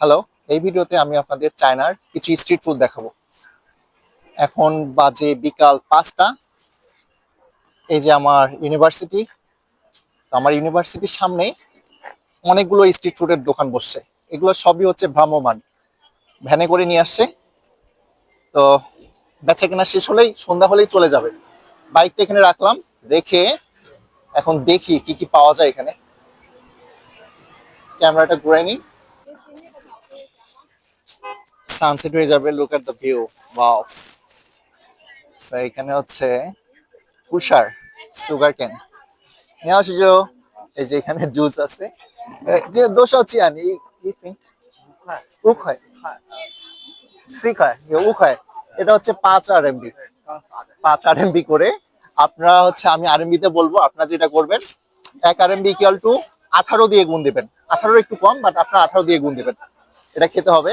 Hello এই ভিডিওতে আমি আপনাদের চায়নার কিছু স্ট্রিট ফুড দেখাবো। এখন বাজে বিকাল পাঁচটা। এই যে আমার ইউনিভার্সিটি তো আমার ইউনিভার্সিটির সামনে অনেকগুলো স্ট্রিট ফুডের দোকান বসছে। এগুলো সবই হচ্ছে ভ্রাম্যমান ভ্যানে করে নিয়ে আসছে। তো বেচা কেনা শেষ হলেই সন্ধ্যা হলেই চলে যাবে। বাইকটা এখানে রাখলাম, রেখে এখন দেখি কি কি পাওয়া যায় এখানে। ক্যামেরাটা ঘুরে নিই। সানসেট হয়ে যাবে look at the view wow এখানে হচ্ছে কুষার সুগার কেন নিয়ে আসিজো এই যে এখানে জুস আছে। যে দোষ আছে আনি উক হয়। সিক হয় উক হয়। এটা হচ্ছে পাঁচ আর এমবি পাঁচ আর এমবি করে আপনারা হচ্ছে, আমি আর তে বলব, আপনারা যেটা করবেন, এক আর এমবি ইকুয়াল টু আঠারো দিয়ে গুণ দিবেন। আঠারো একটু কম বাট আপনারা আঠারো দিয়ে গুণ দিবেন। এটা খেতে হবে।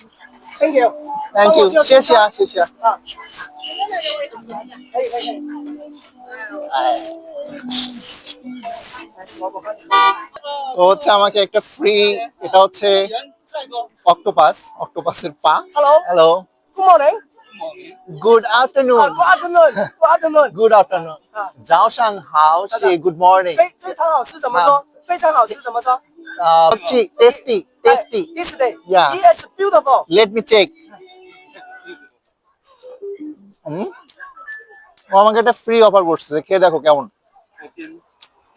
，Thank you。 থ্যাংক ইউ শেষ আ শেষ আ 啊，可以可以可以。 ও হচ্ছে আমাকে একটা ফ্রি এটা হচ্ছে 帅哥 octopus অক্টোপাসের পা，Hello。 hello Good morning。 গুড啊 afternoon ，Good afternoon。Good afternoon。 good afternoon 啊， যাও সাং হাও সে গুড মর্নিং 非非常好吃怎么说？非常好吃怎么说？ হচ্ছে tasty tasty This day. Yeah. Yes, beautiful. Let me check হুম? ও আমাকে একটা ফ্রি অফার করছে খেয়ে দেখো কেমন।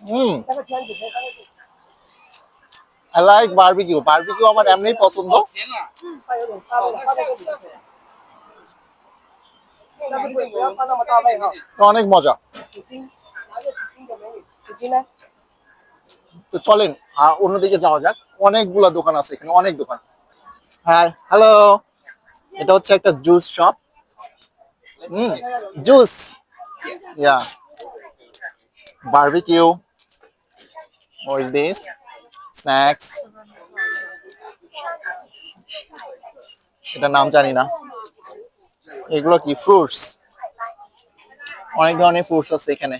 হুম। আই লাইক বারবিকিউ আমার এমনিই পছন্দ। অনেক মজা। তো চলেন অন্যদিকে যাওয়া যাক। অনেকগুলা দোকান আছে এখানে, অনেক দোকান। হ্যাঁ হ্যালো এটা হচ্ছে একটা juice shop hmm juice yeah barbecue What is this? Snacks. এটা নাম জানি না। এগুলো কি ফ্রুটস অনেক ধরনের ফ্রুটস আছে এখানে।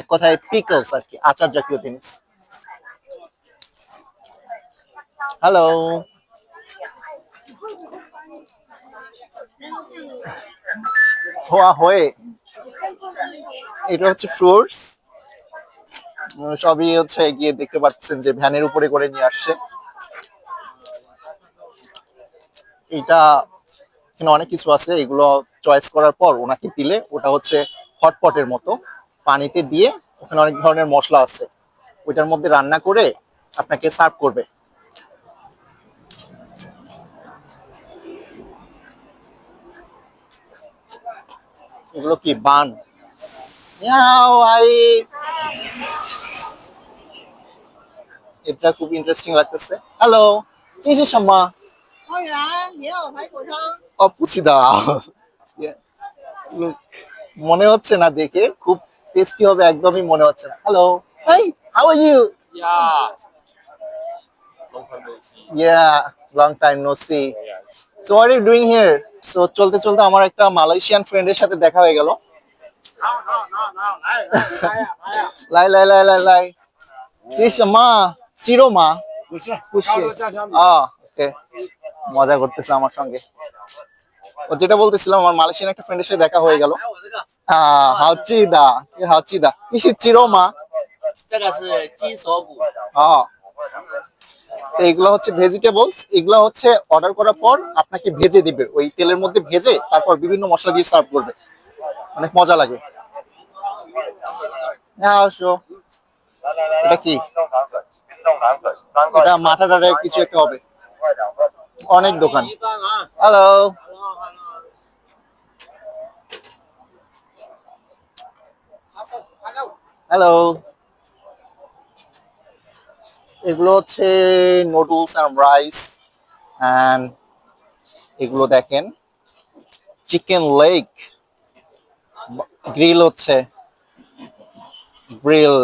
এক কথায় পিকলস আর কি, আচার জাতীয় জিনিস। হ্যালো হোয়া হয়ে এটা হচ্ছে ফ্রুটস সবই হচ্ছে গিয়ে দেখতে পাচ্ছেন যে ভ্যানের উপরে করে নিয়ে আসছে। এটা এখানে অনেক কিছু আছে, এগুলো চয়েস করার পর ওনাকে দিলে ওটা হচ্ছে হটপটের মতো। পানিতে দিয়ে ওখানে অনেক ধরনের মশলা আছে। ওইটার মধ্যে রান্না করে আপনাকে সার্ভ করবে। এগুলো কি বান? ভাই। এটা খুব ইন্টারেস্টিং লাগতেছে। হ্যালো জিনিস সম্মা অপুচিদা মনে হচ্ছে না দেখে খুব টেস্টি হবে একদমই মনে হচ্ছে না। Hello hi how you Yeah, long time no see. So what are you doing? are you doing here so চলতে চলতে আমার একটা মালয়েশিয়ান ফ্রেন্ডের সাথে দেখা হয়ে গেল 好好好好，来来来呀来呀！ লাই লাই লাই লাই লাই 这是什么鸡肉吗不是，不是高德家乡米。 আহ ওকে মজা করতেছে আমার সঙ্গে ও যেটা বলতেছিলাম আমার মালয়েশিয়ান একটা ফ্রেন্ডের সাথে দেখা হয়ে গেল 来我这个， আহ হাউচি দা হাউচি দা你是鸡肉吗这个是鸡手骨， আহ এগুলো হচ্ছে ভেজিটেবলস এগুলো হচ্ছে অর্ডার করার পর আপনাকে ভেজে দিবে। ওই তেলের মধ্যে ভেজে তারপর বিভিন্ন মশলা দিয়ে সার্ভ করবে। অনেক মজা লাগে। হ্যাঁ এটা কি? এটা মাথা কিছু একটা হবে। অনেক দোকান। হ্যালো হ্যালো এগুলো হচ্ছে নুডলস অ্যান্ড রাইস অ্যান্ড এগুলো দেখেন। চিকেন লেগ গ্রিল হচ্ছে। গ্রিল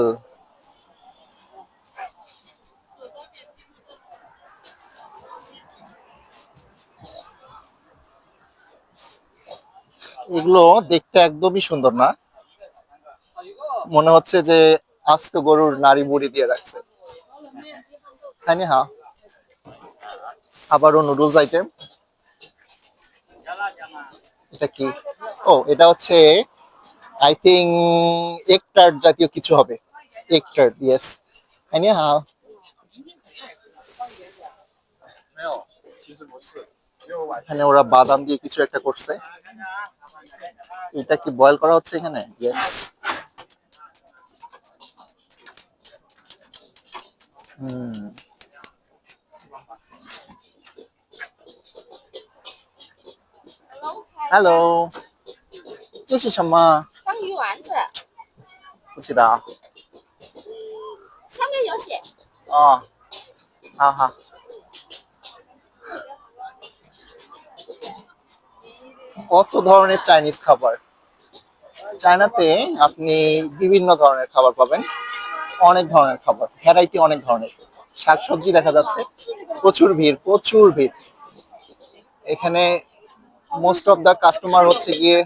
এগুলো দেখতে একদমই সুন্দর না। মনে হচ্ছে যে আস্ত গরুর নারী বুড়ি দিয়ে রাখছে। তাই হ্যাঁ আবারও নুডলস আইটেম এটা কি? ও, এটা হচ্ছে আই থিং এক টার্ট জাতীয় কিছু হবে। এক টার্ট ইয়েস তাই হ্যাঁ এখানে ওরা বাদাম দিয়ে কিছু একটা করছে। এটা কি বয়েল করা হচ্ছে এখানে? ইয়েস হুম। Hello，这是什么？章鱼丸子不知道。上面有写， ও হ্যাঁ হ্যাঁ কত ধরনের চাইনিজ খাবার চায়নাতে আপনি বিভিন্ন ধরনের খাবার পাবেন অনেক ধরনের খাবার ভ্যারাইটি অনেক ধরনের শাকসবজি দেখা যাচ্ছে প্রচুর ভিড় প্রচুর ভিড় এখানে মোস্ট অফ দ্য কাস্টমার হচ্ছে গিয়ে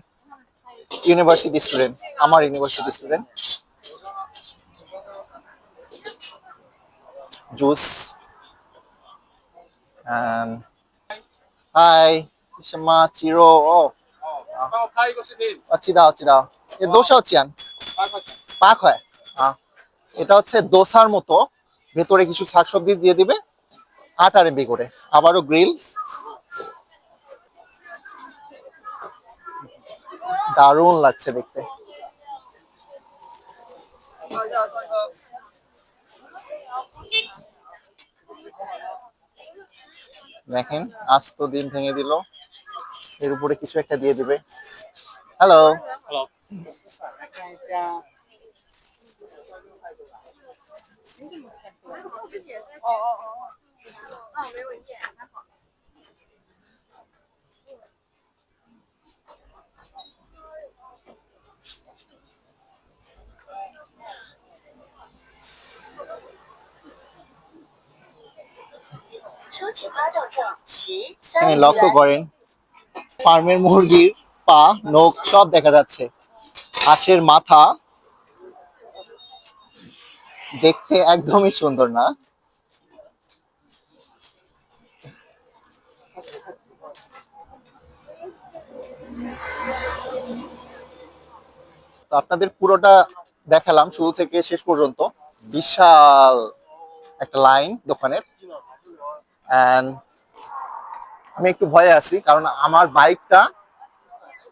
ইউনিভার্সিটি স্টুডেন্ট আমার ইউনিভার্সিটি স্টুডেন্ট জুস হাই মা চিরো ও চিদা দাও এ দোসা হচ্ছে পাক হয়। এটা হচ্ছে দোসার মতো। ভেতরে কিছু শাকসবজি দিয়ে দিবে। আটারে করে। আবারও গ্রিল দারুণ লাগছে দেখতে। দেখেন আজ তো দিন ভেঙে দিল। এর উপরে কিছু একটা দিয়ে দিবে। হ্যালো হ্যালো এখানে লক্ষ্য 元。করেন ফার্মের মুরগির পা নখ সব দেখা যাচ্ছে হাঁসের মাথা দেখতে একদমই সুন্দর না তো আপনাদের পুরোটা দেখালাম শুরু থেকে শেষ পর্যন্ত বিশাল একটা লাইন দোকানের অ্যান্ড আমি একটু ভয়ে আছি, কারণ আমার বাইকটা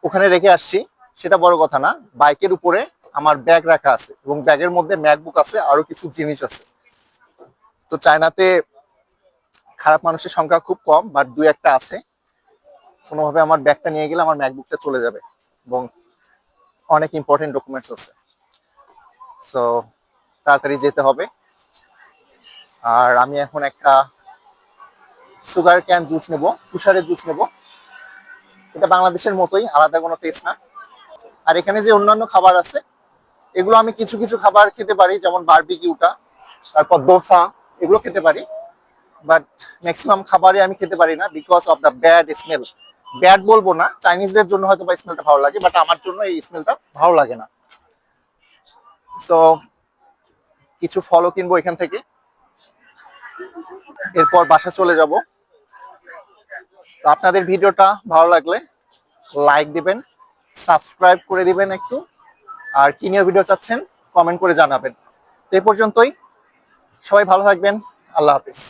ওখানে রেখে আসছি। সেটা বড় কথা না, বাইকের উপরে আমার ব্যাগ রাখা আছে এবং ব্যাগের মধ্যে ম্যাকবুক আছে, আরও কিছু জিনিস আছে। তো চায়নাতে খারাপ মানুষের সংখ্যা খুব কম বাট দু একটা আছে। কোনোভাবে আমার ব্যাগটা নিয়ে গেলে আমার ম্যাকবুকটা চলে যাবে এবং অনেক ইম্পর্টেন্ট ডকুমেন্টস আছে। সো তাড়াতাড়ি যেতে হবে। আর আমি এখন একটা সুগার ক্যান জুস নেব, তুষারের জুস নেব। এটা বাংলাদেশের মতোই, আলাদা কোনো টেস্ট না। আর এখানে যে অন্যান্য খাবার আছে, এগুলো আমি কিছু কিছু খাবার খেতে পারি, যেমন বারবিকিউটা তারপর দোসা, এগুলো খেতে পারি। বাট ম্যাক্সিমাম খাবারই আমি খেতে পারি না because of the bad smell bad বলব না চাইনিজদের জন্য হয়তো বা স্মেলটা ভালো লাগে বাট আমার জন্য এই স্মেলটা ভালো লাগে না। সো কিছু ফলও কিনবো এখান থেকে। এরপর বাসা চলে যাব। তো আপনাদের ভিডিওটা ভালো লাগলে লাইক দিবেন সাবস্ক্রাইব করে দিবেন একটু, আর কি নিয়ে ভিডিও চাচ্ছেন কমেন্ট করে জানাবেন। তো এই পর্যন্তই। সবাই ভালো থাকবেন। আল্লাহ হাফিজ।